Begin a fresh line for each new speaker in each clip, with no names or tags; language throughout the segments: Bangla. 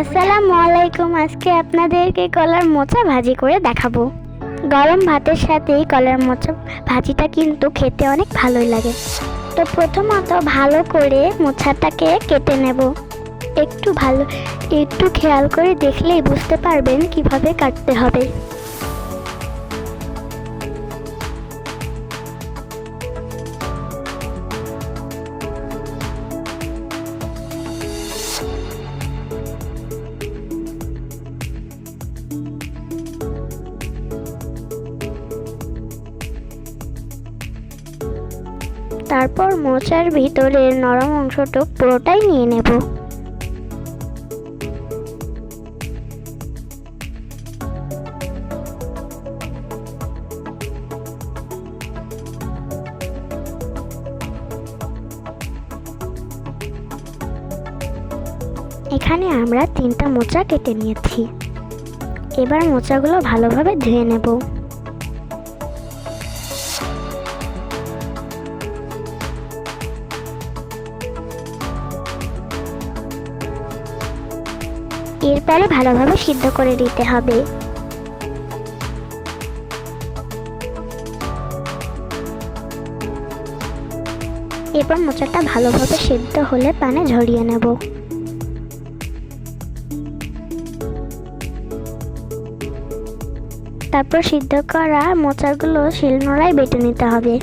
আসসালামু আলাইকুম। আজকে আপনাদেরকে কলার মোচা ভাজি করে দেখাবো। গরম ভাতের সাথে কলার মোচা ভাজিটা কিন্তু খেতে অনেক ভালোই লাগে। তো প্রথমত ভালো করে মোচাটাকে কেটে নেব। একটু ভালো, একটু খেয়াল করে দেখলেই বুঝতে পারবেন কীভাবে কাটতে হবে। তারপর মোচার ভিতরের নরম অংশটুকু পুরোটাই নিয়ে নেব। এখানে আমরা তিনটা মোচা কেটে নিয়েছি। এবার মোচাগুলো ভালোভাবে ধুয়ে নেব। এরপরে ভালোভাবে সিদ্ধ করে দিতে হবে। এরপর মোচাটা ভালোভাবে সিদ্ধ হলে পানে ঝরিয়ে নেব। তারপর সিদ্ধ করা মোচাগুলো শিলনোড়ায় বেটে নিতে হবে।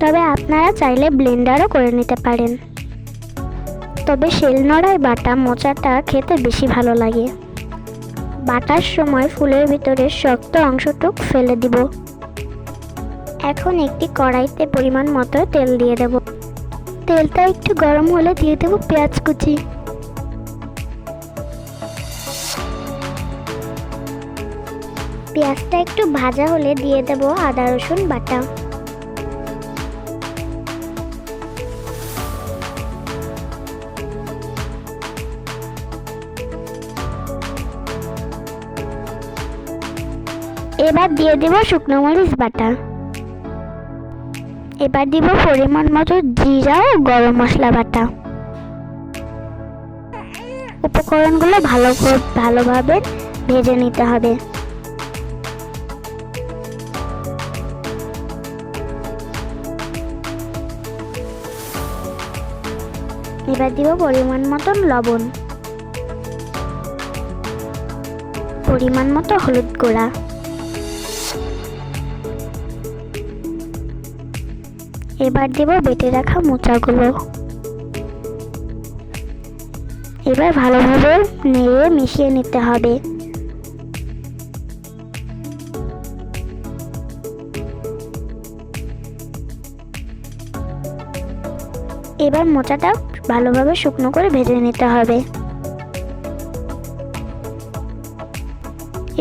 তবে আপনারা চাইলে ব্লেন্ডারও করে নিতে পারেন। তবে শিলনোড়ায় বাটা মোচাটা খেতে বেশি ভালো লাগে। বাটার সময় ফুলের ভিতরে শক্ত অংশটুক ফেলে দিব। এখন একটি কড়াইতে পরিমাণ মতো তেল দিয়ে দেব। তেলটা একটু গরম হলে দিয়ে দেব পেঁয়াজ কুচি। পেঁয়াজটা একটু ভাজা হলে দিয়ে দেব আদা রসুন বাটা। এবার দিয়ে দেব শুকনো মরিচ বাটা। এবার দিব পরিমাণ মতো জিরা ও গরম মশলা বাটা। উপকরণগুলো ভালো ভালোভাবে ভেজে নিতে হবে। এবার দিব পরিমাণ মতন লবণ। পরিমাণ মতো হলুদ গুঁড়া। এবার দেব বেটে রাখা মোচাগুলো। এবার ভালোভাবে নেড়ে মিশিয়ে নিতে হবে। এবার মোচাটা ভালোভাবে শুকনো করে ভেজে নিতে হবে।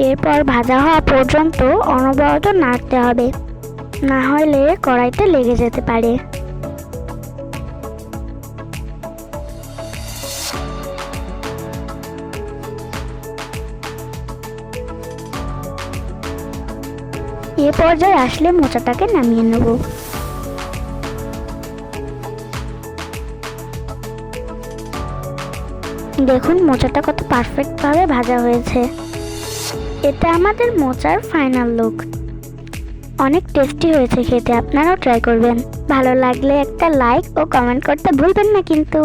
এরপর ভাজা হওয়া পর্যন্ত অনবরত নাড়তে হবে। না হলে কড়াইতে লেগে যেতে পারে। এ পর্যায়ে আসলে মোচাটাকে নামিয়ে নেব। দেখুন মোচাটা কত পারফেক্টভাবে ভাজা হয়েছে। এটা আমাদের মোচার ফাইনাল লুক অনেক টেস্টি হয়েছে খেতে, আপনারাও ট্রাই করবেন। ভালো লাগলে একটা লাইক ও কমেন্ট করতে ভুলবেন না কিন্তু।